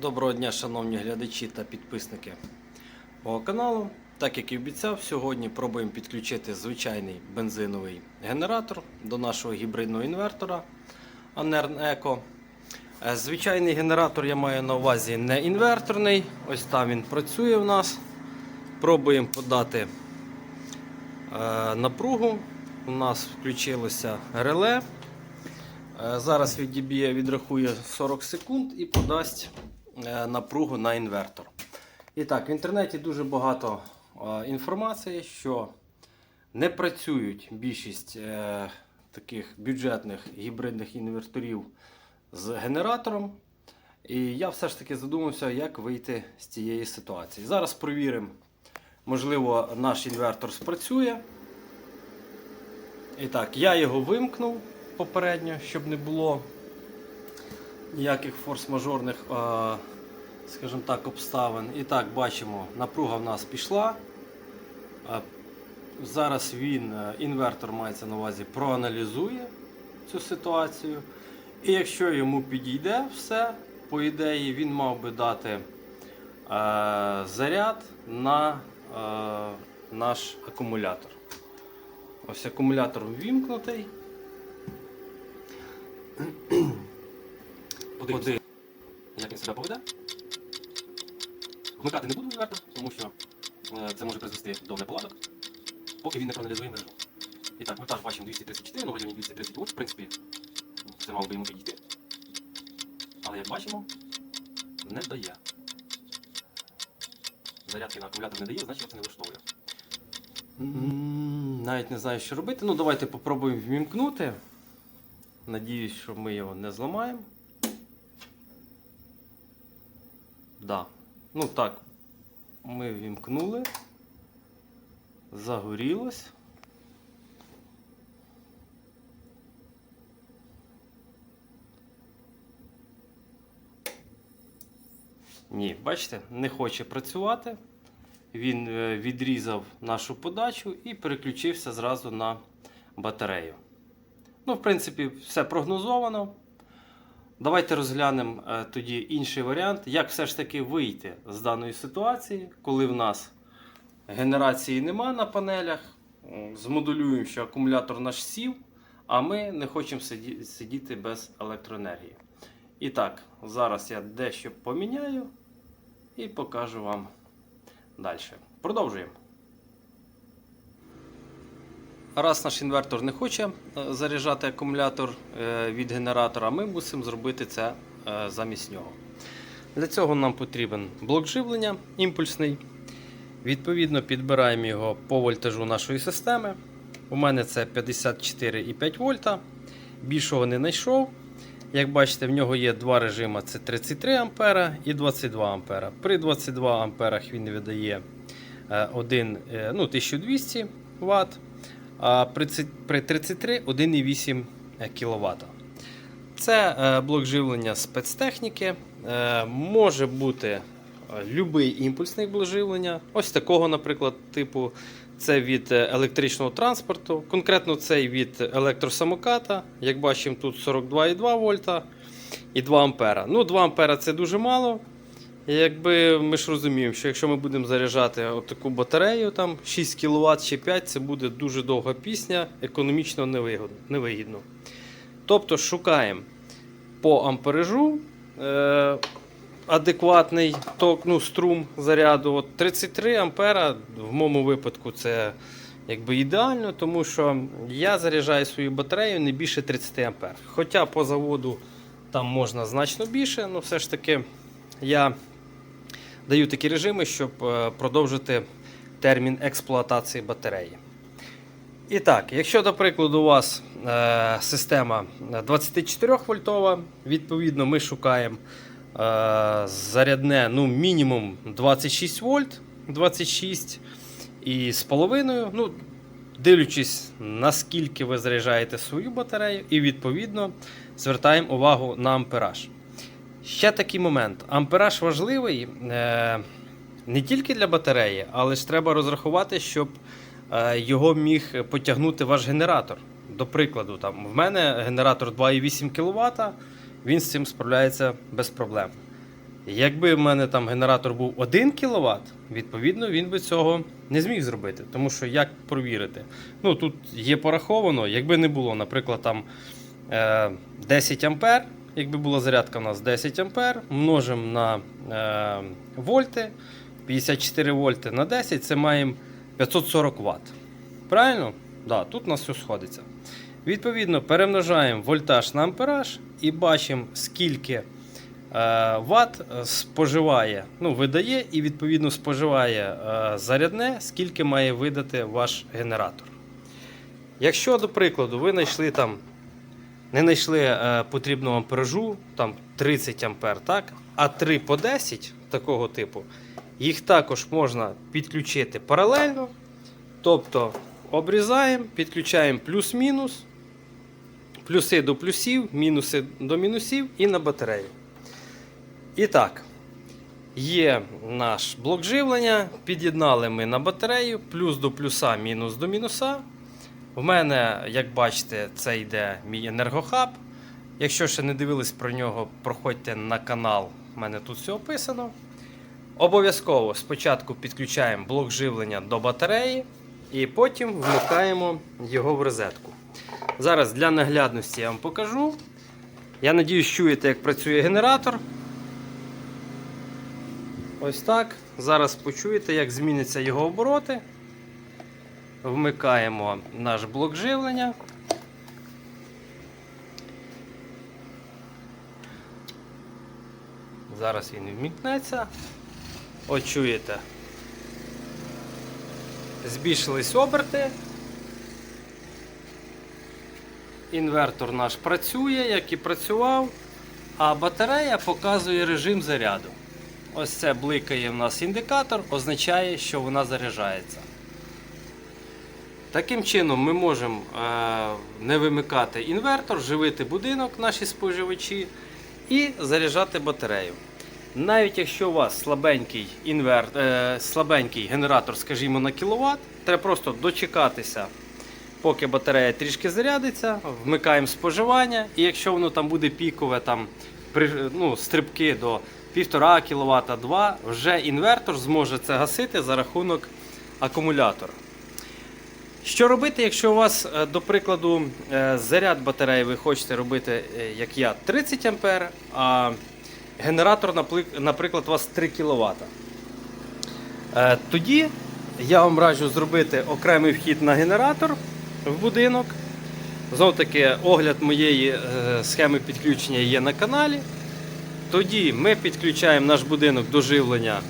Доброго дня, шановні глядачі та підписники мого каналу. Так як і обіцяв, сьогодні пробуємо підключити звичайний бензиновий генератор до нашого гібридного інвертора Anern Eco. Е, Звичайний генератор я маю на увазі не інверторний. Ось там він працює у нас. Пробуємо подати е, напругу. У нас включилося реле. Е, Зараз відіб'є, відрахує 40 секунд і подасть напругу на інвертор. І так, в інтернеті дуже багато е, інформації, що не працюють більшість е, таких бюджетних гібридних інверторів з генератором. І я все ж таки задумався, як вийти з цієї ситуації. Зараз провіримо, можливо, наш інвертор спрацює. І так, я його вимкнув попередньо, щоб не було ніяких форс-мажорних, е, скажімо так, обставин. І так, бачимо, напруга в нас пішла. Е, Зараз він, е, інвертор мається на увазі, проаналізує цю ситуацію. І якщо йому підійде все, по ідеї, він мав би дати е, заряд на е, наш акумулятор. Ось акумулятор ввімкнутий. Подивимося, як він себе поведе. Вмикати не буду інвертор, тому що е, це може призвести до неполадок, поки він не проаналізує мережу. І так, теж бачимо 234, ну в районі 230 вольт, в принципі, це мало би йому підійти. Але як бачимо, не дає. Зарядки на акумулятор не дає, значить це не влаштовує. Навіть не знаю, що робити. Ну, давайте попробуємо вмімкнути. Надіюсь, що ми його не зламаємо. Да. Ну так, ми вімкнули. Загорілось. Ні, бачите, не хоче працювати. Він е, відрізав нашу подачу і переключився зразу на батарею. Ну, в принципі, все прогнозовано. Давайте розглянемо е, тоді інший варіант, як все ж таки вийти з даної ситуації, коли в нас генерації нема на панелях. М, Змодулюємо, що акумулятор наш сів, а ми не хочемо сидіти без електроенергії. І так, зараз я дещо поміняю і покажу вам далі. Продовжуємо. Раз наш інвертор не хоче е, заряджати акумулятор е, від генератора, ми мусимо зробити це е, замість нього. Для цього нам потрібен блок живлення імпульсний. Відповідно, підбираємо його по вольтажу нашої системи. У мене це 54,5 вольта. Більшого не знайшов. Як бачите, в нього є два режими: це 33 А і 22 А. При 22 А він видає е, один, е, ну, 1200 Вт, а при 33 1,8 кВт. Це е, блок живлення спецтехніки. Е, Може бути будь-який імпульсний блок живлення. Ось такого, наприклад, типу. Це від е, електричного транспорту. Конкретно цей від електросамоката. Як бачимо, тут 42,2 вольта і 2 ампера. Ну, 2 ампера це дуже мало. Якби ми ж розуміємо, що якщо ми будемо заряджати таку батарею, там 6 кВт чи 5, це буде дуже довга пісня, економічно невигідно. Тобто шукаємо по ампережу е, адекватний ток, ну, струм заряду. От 33 ампера в моєму випадку це якби ідеально, тому що я заряджаю свою батарею не більше 30 ампер. Хоча по заводу там можна значно більше, але все ж таки я даю такі режими, щоб е, продовжити термін експлуатації батареї. І так, якщо, до прикладу, у вас е, система 24 вольтова, відповідно, ми шукаємо е, зарядне ну, мінімум 26 вольт, 26 і з половиною. Ну, дивлячись, наскільки ви заряджаєте свою батарею, і відповідно звертаємо увагу на ампераж. Ще такий момент. Ампераж важливий е, не тільки для батареї, але ж треба розрахувати, щоб е, його міг потягнути ваш генератор. До прикладу, там, в мене генератор 2,8 кВт, він з цим справляється без проблем. Якби в мене там генератор був 1 кВт, відповідно він би цього не зміг зробити. Тому що як провірити? Ну тут є пораховано, якби не було, наприклад, там е, 10 ампер, якби була зарядка у нас 10 ампер, множимо на е, вольти, 54 вольти на 10, це маємо 540 Вт. Правильно? Да, тут у нас все сходиться. Відповідно, перемножаємо вольтаж на ампераж і бачимо, скільки е, е, споживає, ну, видає і відповідно споживає е, зарядне, скільки має видати ваш генератор. Якщо, до прикладу, ви знайшли там, не знайшли е, потрібного амперажу, там 30 ампер, так, а 3 по 10 такого типу, їх також можна підключити паралельно. Тобто обрізаємо, підключаємо плюс-мінус, плюси до плюсів, мінуси до мінусів і на батарею. І так, є наш блок живлення, під'єднали ми на батарею, плюс до плюса, мінус до мінуса. В мене, як бачите, це йде мій енергохаб. Якщо ще не дивились про нього, проходьте на канал, у мене тут все описано. Обов'язково спочатку підключаємо блок живлення до батареї і потім вмикаємо його в розетку. Зараз для наглядності я вам покажу. Я надіюсь, чуєте, як працює генератор. Ось так. Зараз почуєте, як зміняться його обороти. Вмикаємо наш блок живлення. Зараз він вмікнеться. От чуєте. Збільшились оберти. Інвертор наш працює, як і працював, а батарея показує режим заряду. Ось це бликає в нас індикатор, означає, що вона заряджається. Таким чином ми можемо е, не вимикати інвертор, живити будинок, наші споживачі, і заряджати батарею. Навіть якщо у вас слабенький інверт, е, слабенький генератор, скажімо, на кіловат, треба просто дочекатися, поки батарея трішки зарядиться, вмикаємо споживання, і якщо воно там буде пікове, там, ну, стрибки до 1,5 кВт, 2, вже інвертор зможе це гасити за рахунок акумулятора. Що робити, якщо у вас, е, до прикладу, е, заряд батареї ви хочете робити, е, як я, 30 А, а генератор, наприклад, у вас 3 кВт. Тоді я вам раджу зробити окремий вхід на генератор в будинок. Знов таки, огляд моєї схеми підключення є на каналі. Тоді ми підключаємо наш будинок до живлення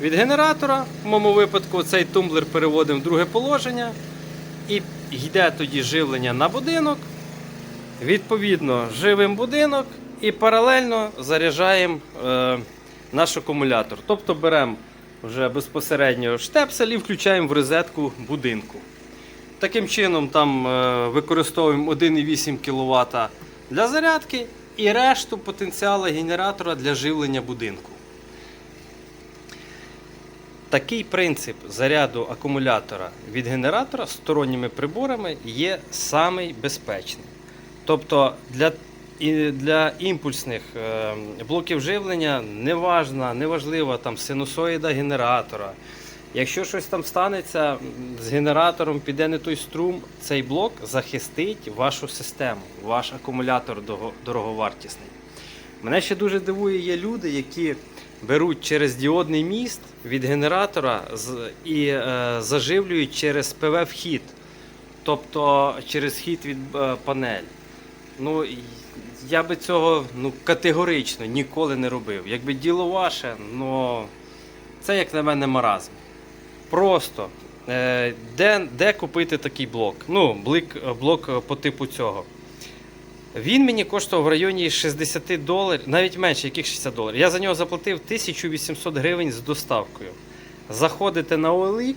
від генератора. В моєму випадку цей тумблер переводимо в друге положення. І йде тоді живлення на будинок. Відповідно, живимо будинок і паралельно заряджаємо е, наш акумулятор. Тобто беремо вже безпосередньо штепсель і включаємо в розетку будинку. Таким чином там е, використовуємо 1,8 кВт для зарядки і решту потенціалу генератора для живлення будинку. Такий принцип заряду акумулятора від генератора сторонніми приборами є самий безпечний. Тобто для, для імпульсних е, блоків живлення не важна, не там синусоїда генератора. Якщо щось там станеться з генератором, піде не той струм, цей блок захистить вашу систему, ваш акумулятор дороговартісний. Мене ще дуже дивує, є люди, які беруть через діодний міст від генератора і е, заживлюють через ПВ-вхід, тобто через вхід від е, панель. Ну, я би цього ну, категорично ніколи не робив. Якби діло ваше, ну це як на мене маразм. Просто е, де, де купити такий блок? Ну, блок е, по типу цього. Він мені коштував в районі 60 доларів, навіть менше, яких 60 доларів. Я за нього заплатив 1800 гривень з доставкою. Заходите на OLX,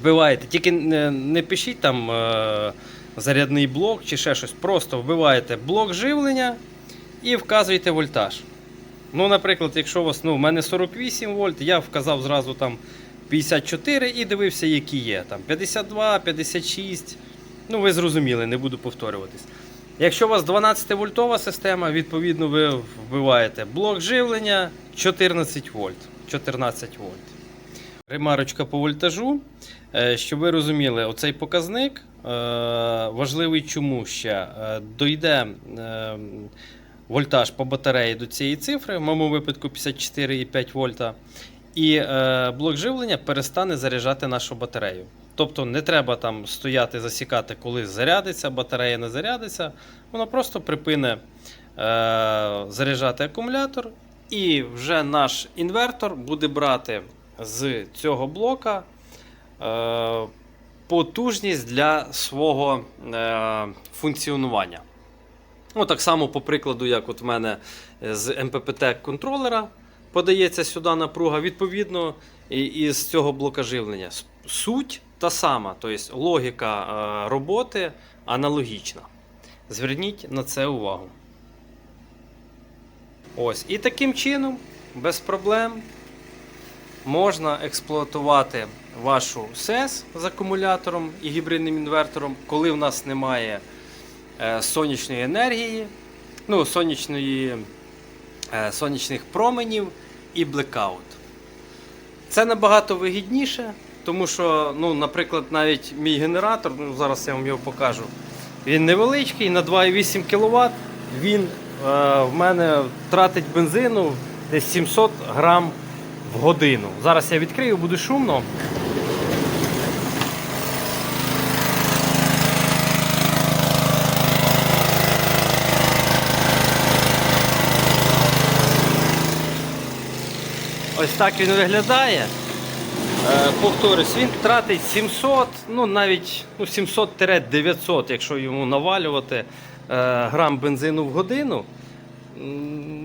вбиваєте, тільки не, пишіть там е, зарядний блок чи ще щось. Просто вбиваєте блок живлення і вказуєте вольтаж. Ну, наприклад, якщо у вас, ну, в мене 48 вольт, я вказав зразу там 54 і дивився, які є. Там 52, 56. Ну, ви зрозуміли, не буду повторюватись. Якщо у вас 12 вольтова система, відповідно ви вбиваєте блок живлення 14 вольт. 14 вольт. Ремарочка по вольтажу. Е, Щоб ви розуміли, оцей показник е, важливий чому ще Е, дойде вольтаж по батареї до цієї цифри, в моєму випадку 54,5 вольта, і блок живлення перестане заряджати нашу батарею. Тобто не треба там стояти, засікати, коли зарядиться, батарея не зарядиться. Воно просто припине е, заряджати акумулятор, і вже наш інвертор буде брати з цього блока е, потужність для свого е, функціонування. Ну, так само, по прикладу, як от в мене з MPPT контролера подається сюди напруга, відповідно, і з цього блока живлення. Суть та сама, тобто логіка е, роботи аналогічна. Зверніть на це увагу. Ось. І таким чином, без проблем, можна експлуатувати вашу СЕС з акумулятором і гібридним інвертором, коли в нас немає е, сонячної енергії, ну, сонячної, е, сонячних променів і блекаут. Це набагато вигідніше, тому що, ну, наприклад, навіть мій генератор, ну, зараз я вам його покажу, він невеличкий, на 2,8 кВт. Він е, в мене тратить бензину десь 700 грам в годину. Зараз я відкрию, буде шумно. Ось так він виглядає. Е, Повторюсь, він тратить 700, ну навіть ну, 700-900, якщо йому навалювати е, грам бензину в годину.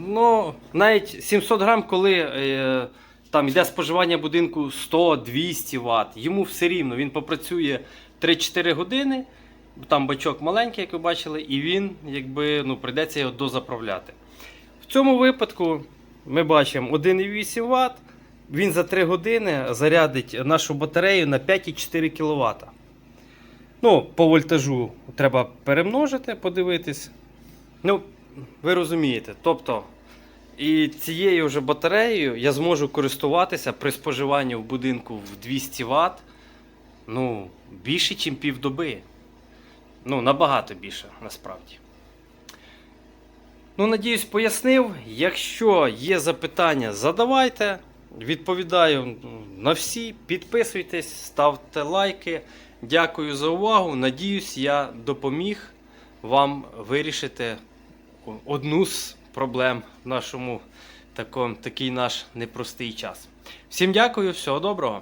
Ну, навіть 700 грам, коли е, там йде споживання будинку 100-200 Вт, йому все рівно він попрацює 3-4 години. Там бачок маленький, як ви бачили, і він якби ну, прийдеться його дозаправляти. В цьому випадку ми бачимо 1,8 Вт. Він за 3 години зарядить нашу батарею на 5,4 кВт. Ну, по вольтажу треба перемножити, подивитись. Ну, ви розумієте. Тобто, і цією вже батареєю я зможу користуватися при споживанні в будинку в 200 Вт. Ну, більше, ніж півдоби. Ну, набагато більше, насправді. Ну, надіюсь, пояснив. Якщо є запитання, задавайте. Відповідаю на всі. Підписуйтесь, ставте лайки. Дякую за увагу. Надіюсь, я допоміг вам вирішити одну з проблем в нашому такому, такий наш непростий час. Всім дякую, всього доброго.